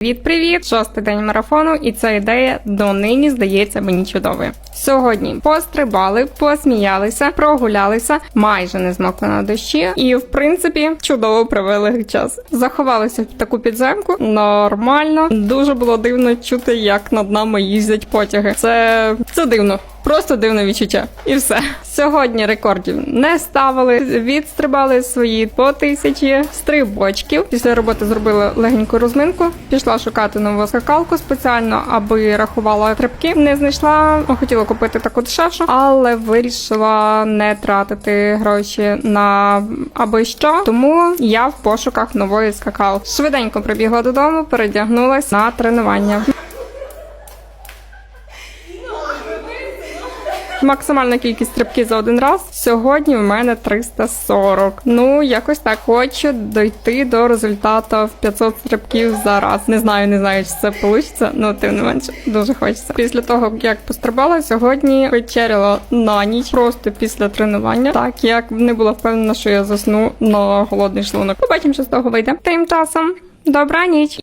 Привіт, привіт! Шостий день марафону, і ця ідея донині здається мені чудовою. Сьогодні пострибали, посміялися, прогулялися, майже не змокли на дощі, і в принципі чудово провели час. Заховалися в таку підземку. Нормально, дуже було дивно чути, як над нами їздять потяги. Це, це дивно. Просто дивне відчуття. І все. Сьогодні рекордів не ставили. Відстрибали свої по тисячі стрибочків. Після роботи зробили легеньку розминку. Пішла шукати нову скакалку спеціально, аби рахувала стрибки. Не знайшла. Хотіла купити таку дешевшу, але вирішила не тратити гроші на аби що. Тому я в пошуках нової скакалки. Швиденько прибігла додому, передягнулась на тренування. Максимальна кількість стрибків за один раз. Сьогодні в мене 340. Ну, якось так хочу дойти до результату в 500 стрибків за раз. Не знаю, не знаю, чи це вийде, ну тим не менше дуже хочеться. Після того, як пострибала, сьогодні вечеряла на ніч, просто після тренування. Так як не була впевнена, що я засну на голодний шлунок. Побачимо, що з того вийде. Тим часом, добра ніч.